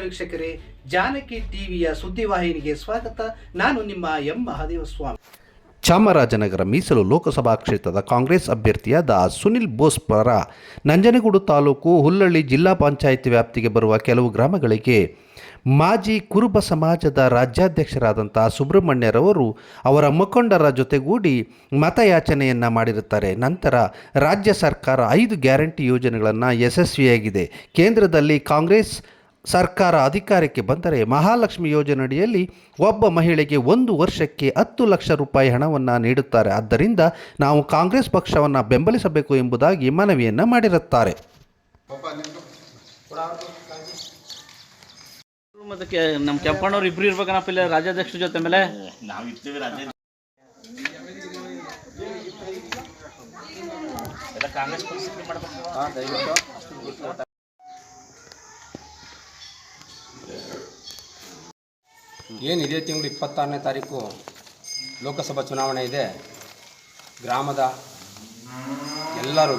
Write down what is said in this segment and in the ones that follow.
ವೀಕ್ಷಕರೇ. ಜಾನಕಿ ಟಿವಿಯ ಸುದ್ದಿವಾಹಿನಿಗೆ ಸ್ವಾಗತ. ನಾನು ನಿಮ್ಮ ಎಂ. ಮಹಾದೇವಸ್ವಾಮಿ. ಚಾಮರಾಜನಗರ ಮೀಸಲು ಲೋಕಸಭಾ ಕ್ಷೇತ್ರದ ಕಾಂಗ್ರೆಸ್ ಅಭ್ಯರ್ಥಿಯಾದ ಸುನಿಲ್ ಬೋಸ್ ಪರ ನಂಜನಗೂಡು ತಾಲೂಕು ಹುಲ್ಲಳ್ಳಿ ಜಿಲ್ಲಾ ಪಂಚಾಯಿತಿ ವ್ಯಾಪ್ತಿಗೆ ಬರುವ ಕೆಲವು ಗ್ರಾಮಗಳಿಗೆ ಮಾಜಿ ಕುರುಬ ಸಮಾಜದ ರಾಜ್ಯಾಧ್ಯಕ್ಷರಾದಂಥ ಸುಬ್ರಹ್ಮಣ್ಯರವರು ಅವರ ಮುಖಂಡರ ಜೊತೆಗೂಡಿ ಮತಯಾಚನೆಯನ್ನು ಮಾಡಿರುತ್ತಾರೆ. ನಂತರ ರಾಜ್ಯ ಸರ್ಕಾರ ಐದು ಗ್ಯಾರಂಟಿ ಯೋಜನೆಗಳನ್ನು ಯಶಸ್ವಿಯಾಗಿದೆ. ಕೇಂದ್ರದಲ್ಲಿ ಕಾಂಗ್ರೆಸ್ ಸರ್ಕಾರ ಅಧಿಕಾರಕ್ಕೆ ಬಂದರೆ ಮಹಾಲಕ್ಷ್ಮಿ ಯೋಜನೆಯಡಿಯಲ್ಲಿ ಒಬ್ಬ ಮಹಿಳೆಗೆ ಒಂದು ವರ್ಷಕ್ಕೆ ಹತ್ತು ಲಕ್ಷ ರೂಪಾಯಿ ಹಣವನ್ನು ನೀಡುತ್ತಾರೆ. ಆದ್ದರಿಂದ ನಾವು ಕಾಂಗ್ರೆಸ್ ಪಕ್ಷವನ್ನು ಬೆಂಬಲಿಸಬೇಕು ಎಂಬುದಾಗಿ ಮನವಿಯನ್ನು ಮಾಡಿರುತ್ತಾರೆ. ನಮ್ಮ ಕೆಂಪಣ್ಣವ್ರು ಇಬ್ರು ಇರ್ಬೇಕನಪ್ಪ ಇಲ್ಲ ರಾಜ್ಯಾಧ್ಯಕ್ಷರ ಜೊತೆ ಮೇಲೆ. ನಾವು ಇರ್ತೀವಿ ರಾಜ್ಯ ಎಲ್ಲ ಕಾಂಗ್ರೆಸ್ ಪರಿಸ್ಥಿತಿ ಮಾಡ್ಬೇಕು ಏನು ಇದೇ ತಿಂಗಳು ಇಪ್ಪತ್ತಾರನೇ ತಾರೀಕು ಲೋಕಸಭಾ ಚುನಾವಣೆ ಇದೆ. ಗ್ರಾಮದ ಎಲ್ಲರೂ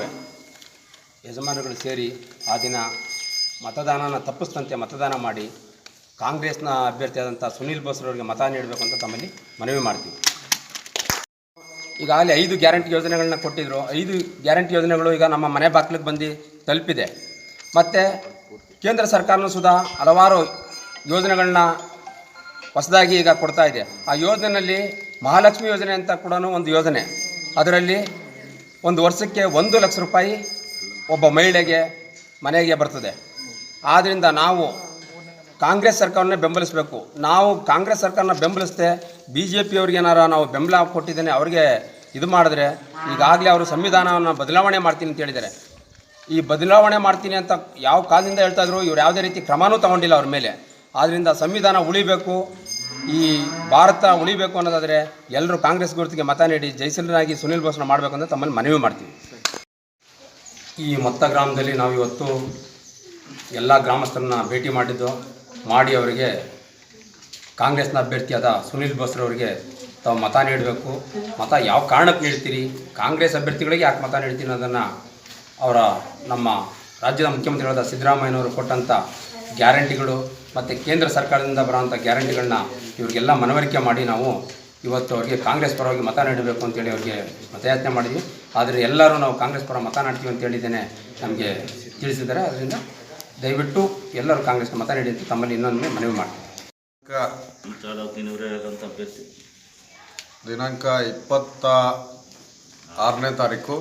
ಯಜಮಾನರುಗಳು ಸೇರಿ ಆ ದಿನ ಮತದಾನನ ತಪ್ಪಿಸ್ತಂತೆ ಮತದಾನ ಮಾಡಿ ಕಾಂಗ್ರೆಸ್ನ ಅಭ್ಯರ್ಥಿಯಾದಂಥ ಸುನೀಲ್ ಬೋಸ್ರವರಿಗೆ ಮತ ನೀಡಬೇಕು ಅಂತ ತಮ್ಮಲ್ಲಿ ಮನವಿ ಮಾಡ್ತೀವಿ. ಈಗಾಗಲೇ ಐದು ಗ್ಯಾರಂಟಿ ಯೋಜನೆಗಳನ್ನ ಕೊಟ್ಟಿದ್ದರು ಐದು ಗ್ಯಾರಂಟಿ ಯೋಜನೆಗಳು ಈಗ ನಮ್ಮ ಮನೆ ಬಾಗಿಲಿಗೆ ಬಂದು ತಲುಪಿದೆ. ಮತ್ತು ಕೇಂದ್ರ ಸರ್ಕಾರನೂ ಸುದಾ ಹಲವಾರು ಯೋಜನೆಗಳನ್ನ ಹೊಸದಾಗಿ ಈಗ ಕೊಡ್ತಾ ಇದೆ. ಆ ಯೋಜನೆಯಲ್ಲಿ ಮಹಾಲಕ್ಷ್ಮಿ ಯೋಜನೆ ಅಂತ ಕೂಡ ಒಂದು ಯೋಜನೆ. ಅದರಲ್ಲಿ ಒಂದು ವರ್ಷಕ್ಕೆ ಒಂದು ಲಕ್ಷ ರೂಪಾಯಿ ಒಬ್ಬ ಮಹಿಳೆಗೆ ಮನೆಗೆ ಬರ್ತದೆ. ಆದ್ದರಿಂದ ನಾವು ಕಾಂಗ್ರೆಸ್ ಸರ್ಕಾರನೇ ಬೆಂಬಲಿಸಬೇಕು. ನಾವು ಕಾಂಗ್ರೆಸ್ ಸರ್ಕಾರನ ಬೆಂಬಲಿಸದೆ ಬಿ ಜೆ ಪಿಯವ್ರಿಗೆ ಏನಾರು ನಾವು ಬೆಂಬಲ ಕೊಟ್ಟಿದ್ದೇನೆ, ಅವ್ರಿಗೆ ಇದು ಮಾಡಿದ್ರೆ ಈಗಾಗಲೇ ಅವರು ಸಂವಿಧಾನವನ್ನು ಬದಲಾವಣೆ ಮಾಡ್ತೀನಿ ಅಂತ ಹೇಳಿದ್ದಾರೆ. ಈ ಬದಲಾವಣೆ ಮಾಡ್ತೀನಿ ಅಂತ ಯಾವ ಕಾಲದಿಂದ ಹೇಳ್ತಾ ಇದ್ರು, ಇವ್ರು ಯಾವುದೇ ರೀತಿ ಕ್ರಮನೂ ತಗೊಂಡಿಲ್ಲ ಅವ್ರ ಮೇಲೆ. ಆದ್ದರಿಂದ ಸಂವಿಧಾನ ಉಳಿಬೇಕು ಈ ಭಾರತ ಉಳಿಬೇಕು ಅನ್ನೋದಾದರೆ ಎಲ್ಲರೂ ಕಾಂಗ್ರೆಸ್ ಗುರುತಿಗೆ ಮತ ನೀಡಿ ಜೈಸಲರಾಗಿ ಸುನಿಲ್ ಬೋಸ್ನ ಮಾಡಬೇಕು ಅಂತ ತಮ್ಮಲ್ಲಿ ಮನವಿ ಮಾಡ್ತೀವಿ. ಈ ಮೊತ್ತ ಗ್ರಾಮದಲ್ಲಿ ನಾವು ಇವತ್ತು ಎಲ್ಲ ಗ್ರಾಮಸ್ಥರನ್ನ ಭೇಟಿ ಮಾಡಿದ್ದು, ಮಾಡಿ ಅವರಿಗೆ ಕಾಂಗ್ರೆಸ್ನ ಅಭ್ಯರ್ಥಿಯಾದ ಸುನಿಲ್ ಬೋಸ್ರವರಿಗೆ ತಾವು ಮತ ನೀಡಬೇಕು. ಮತ ಯಾವ ಕಾರಣಕ್ಕೆ ನೀಡ್ತೀರಿ ಕಾಂಗ್ರೆಸ್ ಅಭ್ಯರ್ಥಿಗಳಿಗೆ ಯಾಕೆ ಮತ ನೀಡ್ತೀನಿ ಅನ್ನೋದನ್ನು ಅವರ ನಮ್ಮ ರಾಜ್ಯದ ಮುಖ್ಯಮಂತ್ರಿಗಳಾದ ಸಿದ್ದರಾಮಯ್ಯನವರು ಕೊಟ್ಟಂಥ ಗ್ಯಾರಂಟಿಗಳು ಮತ್ತು ಕೇಂದ್ರ ಸರ್ಕಾರದಿಂದ ಬರೋವಂಥ ಗ್ಯಾರಂಟಿಗಳನ್ನ ಇವರಿಗೆಲ್ಲ ಮನವರಿಕೆ ಮಾಡಿ ನಾವು ಇವತ್ತು ಅವ್ರಿಗೆ ಕಾಂಗ್ರೆಸ್ ಪರವಾಗಿ ಮತ ನೀಡಬೇಕು ಅಂತೇಳಿ ಅವ್ರಿಗೆ ಮತಯಾಚನೆ ಮಾಡಿದ್ವಿ. ಆದರೆ ಎಲ್ಲರೂ ನಾವು ಕಾಂಗ್ರೆಸ್ ಪರ ಮತ ನಾಡ್ತೀವಿ ಅಂತ ಹೇಳಿದ್ದೇನೆ ನಮಗೆ ತಿಳಿಸಿದ್ದಾರೆ. ಅದರಿಂದ ದಯವಿಟ್ಟು ಎಲ್ಲರೂ ಕಾಂಗ್ರೆಸ್ಗೆ ಮತ ನೀಡಿ ಅಂತ ತಮ್ಮಲ್ಲಿ ಇನ್ನೊಂದು ಮನವಿ ಅಭ್ಯರ್ಥಿ. ದಿನಾಂಕ ಇಪ್ಪತ್ತ ಆರನೇ ತಾರೀಕು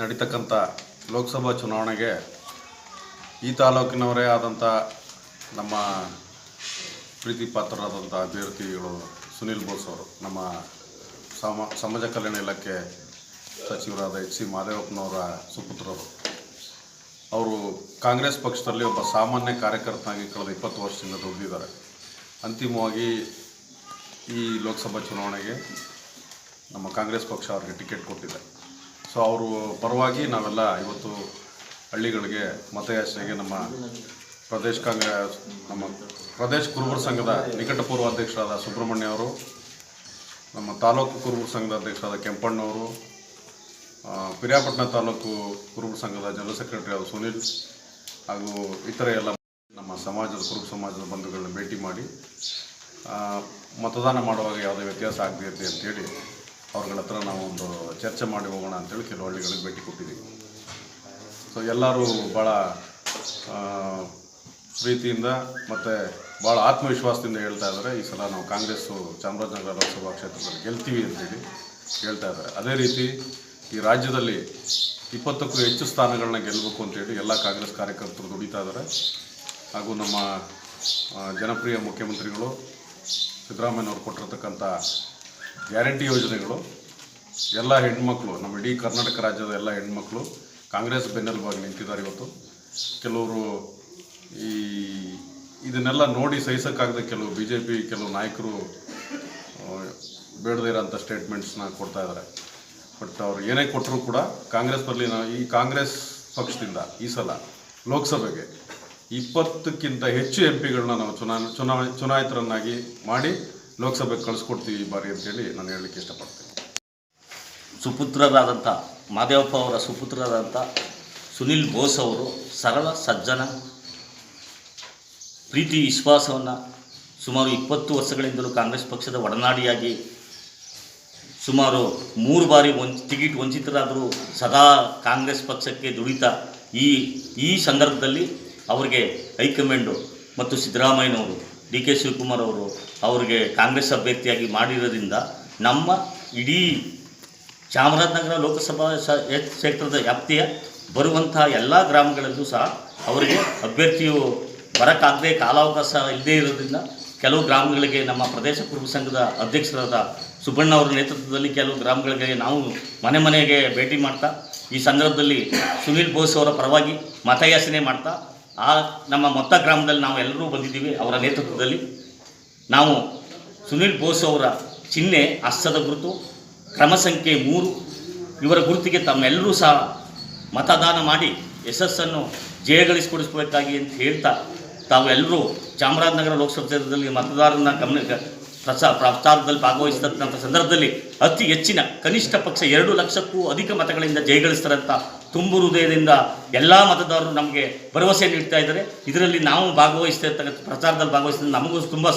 ನಡೀತಕ್ಕಂಥ ಲೋಕಸಭಾ ಚುನಾವಣೆಗೆ ಈ ತಾಲೂಕಿನವರೇ ಆದಂಥ ನಮ್ಮ ಪ್ರೀತಿ ಪಾತ್ರರಾದಂಥ ಅಭ್ಯರ್ಥಿಗಳು ಸುನಿಲ್ ಬೋಸ್ ಅವರು, ನಮ್ಮ ಸಮ, ಸಮಾಜ ಕಲ್ಯಾಣ ಇಲಾಖೆ ಸಚಿವರಾದ ಎಚ್ ಸಿ ಮಾದೇವಪ್ಪನವರ ಸುಪುತ್ರರು. ಅವರು ಕಾಂಗ್ರೆಸ್ ಪಕ್ಷದಲ್ಲಿ ಒಬ್ಬ ಸಾಮಾನ್ಯ ಕಾರ್ಯಕರ್ತನಾಗಿ ಕಳೆದ ಇಪ್ಪತ್ತು ವರ್ಷದಿಂದ ದುಡಿದಿದ್ದಾರೆ. ಅಂತಿಮವಾಗಿ ಈ ಲೋಕಸಭಾ ಚುನಾವಣೆಗೆ ನಮ್ಮ ಕಾಂಗ್ರೆಸ್ ಪಕ್ಷ ಅವ್ರಿಗೆ ಟಿಕೆಟ್ ಕೊಟ್ಟಿದೆ. ಸೊ, ಅವರು ಪರವಾಗಿ ನಾವೆಲ್ಲ ಇವತ್ತು ಹಳ್ಳಿಗಳಿಗೆ ಮತಯಾಚನೆಗೆ ನಮ್ಮ ಪ್ರದೇಶ ಕಾಂಗ್ರೆಸ್ ನಮ್ಮ ಪ್ರದೇಶ ಕುರುಬರ ಸಂಘದ ನಿಕಟಪೂರ್ವ ಅಧ್ಯಕ್ಷರಾದ ಸುಬ್ರಹ್ಮಣ್ಯ ಅವರು, ನಮ್ಮ ತಾಲೂಕು ಕುರುಬರ ಸಂಘದ ಅಧ್ಯಕ್ಷರಾದ ಕೆಂಪಣ್ಣವರು ಪಿರಿಯಾಪಟ್ಟಣ ತಾಲೂಕು ಕುರುಬರ ಸಂಘದ ಜನರಲ್ ಸೆಕ್ರೆಟರಿ ಆದ ಸುನಿಲ್ ಹಾಗೂ ಇತರೆ ಎಲ್ಲ ನಮ್ಮ ಸಮಾಜದ, ಕುರುಬ ಸಮಾಜದ ಬಂಧುಗಳನ್ನ ಭೇಟಿ ಮಾಡಿ ಮತದಾನ ಮಾಡುವಾಗ ಯಾವುದೇ ವ್ಯತ್ಯಾಸ ಆಗಬೇಕು ಅಂತೇಳಿ ಅವ್ರಗಳ ಹತ್ರ ನಾವು ಒಂದು ಚರ್ಚೆ ಮಾಡಿ ಹೋಗೋಣ ಅಂತೇಳಿ ಕೆಲವು ಹಳ್ಳಿಗಳಿಗೆ ಭೇಟಿ ಕೊಟ್ಟಿದ್ದೀವಿ. ಸೊ ಎಲ್ಲರೂ ಭಾಳ ಪ್ರೀತಿಯಿಂದ ಮತ್ತು ಭಾಳ ಆತ್ಮವಿಶ್ವಾಸದಿಂದ ಹೇಳ್ತಾ ಇದ್ದಾರೆ. ಈ ಸಲ ನಾವು ಕಾಂಗ್ರೆಸ್ಸು ಚಾಮರಾಜನಗರ ಲೋಕಸಭಾ ಕ್ಷೇತ್ರದಲ್ಲಿ ಗೆಲ್ತೀವಿ ಅಂತೇಳಿ ಹೇಳ್ತಾ ಇದ್ದಾರೆ. ಅದೇ ರೀತಿ ಈ ರಾಜ್ಯದಲ್ಲಿ ಇಪ್ಪತ್ತಕ್ಕೂ ಹೆಚ್ಚು ಸ್ಥಾನಗಳನ್ನ ಗೆಲ್ಲಬೇಕು ಅಂತೇಳಿ ಎಲ್ಲ ಕಾಂಗ್ರೆಸ್ ಕಾರ್ಯಕರ್ತರು ದುಡಿತಾ ಇದ್ದಾರೆ. ಹಾಗೂ ನಮ್ಮ ಜನಪ್ರಿಯ ಮುಖ್ಯಮಂತ್ರಿಗಳು, ಸಿದ್ದರಾಮಯ್ಯನವರು ಕೊಟ್ಟಿರತಕ್ಕಂಥ ಗ್ಯಾರಂಟಿ ಯೋಜನೆಗಳು, ಎಲ್ಲ ಹೆಣ್ಮಕ್ಳು, ನಮ್ಮ ಇಡೀ ಕರ್ನಾಟಕ ರಾಜ್ಯದ ಎಲ್ಲ ಹೆಣ್ಮಕ್ಳು ಕಾಂಗ್ರೆಸ್ ಬೆನ್ನೆಲುಬಾಗಿ ನಿಂತಿದ್ದಾರೆ ಇವತ್ತು. ಕೆಲವರು ಈ ಇದನ್ನೆಲ್ಲ ನೋಡಿ ಸಹಿಸೋಕ್ಕಾಗದೆ ಕೆಲವು ಬಿ ಜೆ ಪಿ ಕೆಲವು ನಾಯಕರು ಬೇಡದೇ ಇರೋಂಥ ಸ್ಟೇಟ್ಮೆಂಟ್ಸ್ನ ಕೊಡ್ತಾ ಇದ್ದಾರೆ. ಬಟ್ ಅವ್ರು ಏನೇ ಕೊಟ್ಟರೂ ಕೂಡ ಕಾಂಗ್ರೆಸ್ ನಾವು ಈ ಕಾಂಗ್ರೆಸ್ ಪಕ್ಷದಿಂದ ಈ ಸಲ ಲೋಕಸಭೆಗೆ ಇಪ್ಪತ್ತಕ್ಕಿಂತ ಹೆಚ್ಚು ಎಂ ಪಿಗಳನ್ನ ನಾವು ಚುನಾ ಚುನಾವಣೆ ಚುನಾಯಿತರನ್ನಾಗಿ ಮಾಡಿ ಲೋಕಸಭೆಗೆ ಕಳಿಸ್ಕೊಡ್ತೀವಿ ಈ ಬಾರಿ ಅಂತೇಳಿ ನಾನು ಹೇಳಲಿಕ್ಕೆ ಇಷ್ಟಪಡ್ತೀನಿ. ಸುಪುತ್ರರಾದಂಥ ಮಾದೇವಪ್ಪ ಅವರ ಸುಪುತ್ರರಾದಂಥ ಸುನಿಲ್ ಬೋಸ್ ಅವರು ಸರಳ ಸಜ್ಜನ ಪ್ರೀತಿ ವಿಶ್ವಾಸವನ್ನು ಸುಮಾರು ಇಪ್ಪತ್ತು ವರ್ಷಗಳಿಂದಲೂ ಕಾಂಗ್ರೆಸ್ ಪಕ್ಷದ ಒಡನಾಡಿಯಾಗಿ ಸುಮಾರು ಮೂರು ಬಾರಿ ವಂಚ, ಟಿಕೆಟ್ ವಂಚಿತರಾದರೂ ಸದಾ ಕಾಂಗ್ರೆಸ್ ಪಕ್ಷಕ್ಕೆ ದುಡಿತ ಈ ಈ ಸಂದರ್ಭದಲ್ಲಿ ಅವರಿಗೆ ಹೈಕಮಾಂಡು ಮತ್ತು ಸಿದ್ದರಾಮಯ್ಯನವರು, ಡಿ ಕೆ ಶಿವಕುಮಾರ್ ಅವರು ಅವರಿಗೆ ಕಾಂಗ್ರೆಸ್ ಅಭ್ಯರ್ಥಿಯಾಗಿ ಮಾಡಿರೋದ್ರಿಂದ ನಮ್ಮ ಇಡೀ ಚಾಮರಾಜನಗರ ಲೋಕಸಭಾ ಕ್ಷೇತ್ರದ ವ್ಯಾಪ್ತಿಯ ಬರುವಂತಹ ಎಲ್ಲ ಗ್ರಾಮಗಳಲ್ಲೂ ಸಹ ಅವರಿಗೆ ಅಭ್ಯರ್ಥಿಯು ಬರೋಕ್ಕಾಗದೆ ಕಾಲಾವಕಾಶ ಇಲ್ಲದೇ ಇರೋದ್ರಿಂದ ಕೆಲವು ಗ್ರಾಮಗಳಿಗೆ ನಮ್ಮ ಪ್ರದೇಶ ಕುರುಬ ಸಂಘದ ಅಧ್ಯಕ್ಷರಾದ ಸುಬ್ಬಣ್ಣ ಅವರ ನೇತೃತ್ವದಲ್ಲಿ ಕೆಲವು ಗ್ರಾಮಗಳಿಗೆ ನಾವು ಮನೆ ಮನೆಗೆ ಭೇಟಿ ಮಾಡ್ತಾ, ಈ ಸಂದರ್ಭದಲ್ಲಿ ಸುನೀಲ್ ಬೋಸ್ ಅವರ ಪರವಾಗಿ ಮತಯಾಚನೆ ಮಾಡ್ತಾ, ಆ ನಮ್ಮ ಮೊತ್ತ ಗ್ರಾಮದಲ್ಲಿ ನಾವು ಎಲ್ಲರೂ ಬಂದಿದ್ದೀವಿ ಅವರ ನೇತೃತ್ವದಲ್ಲಿ. ನಾವು ಸುನೀಲ್ ಬೋಸ್ ಅವರ ಚಿಹ್ನೆ ಹಸ್ತದ ಗುರುತು ಕ್ರಮ ಸಂಖ್ಯೆ ಮೂರು. ಇವರ ಗುರುತಿಗೆ ತಮ್ಮೆಲ್ಲರೂ ಸಹ ಮತದಾನ ಮಾಡಿ ಯಶಸ್ಸನ್ನು ಜಯಗಳಿಸಿಕೊಡಿಸಬೇಕಾಗಿ ಅಂತ ಹೇಳ್ತಾ ತಾವೆಲ್ಲರೂ ಚಾಮರಾಜನಗರ ಲೋಕಸಭಾ ಕ್ಷೇತ್ರದಲ್ಲಿ ಮತದಾರರನ್ನ ಗಮನ ಪ್ರಚಾರ ಪ್ರಚಾರದಲ್ಲಿ ಭಾಗವಹಿಸಿದಂಥ ಸಂದರ್ಭದಲ್ಲಿ ಅತಿ ಹೆಚ್ಚಿನ ಕನಿಷ್ಠ ಪಕ್ಷ ಎರಡು ಲಕ್ಷಕ್ಕೂ ಅಧಿಕ ಮತಗಳಿಂದ ಜಯಗಳಿಸ್ತಾರಂತ ತುಂಬು ಹೃದಯದಿಂದ ಎಲ್ಲ ಮತದಾರರು ನಮಗೆ ಭರವಸೆ ನೀಡ್ತಾ ಇದ್ದಾರೆ. ಇದರಲ್ಲಿ ನಾವು ಭಾಗವಹಿಸ್ತಾ ಇರ್ತಕ್ಕಂಥ ಪ್ರಚಾರದಲ್ಲಿ ಭಾಗವಹಿಸಿದ ನಮಗೂ ತುಂಬ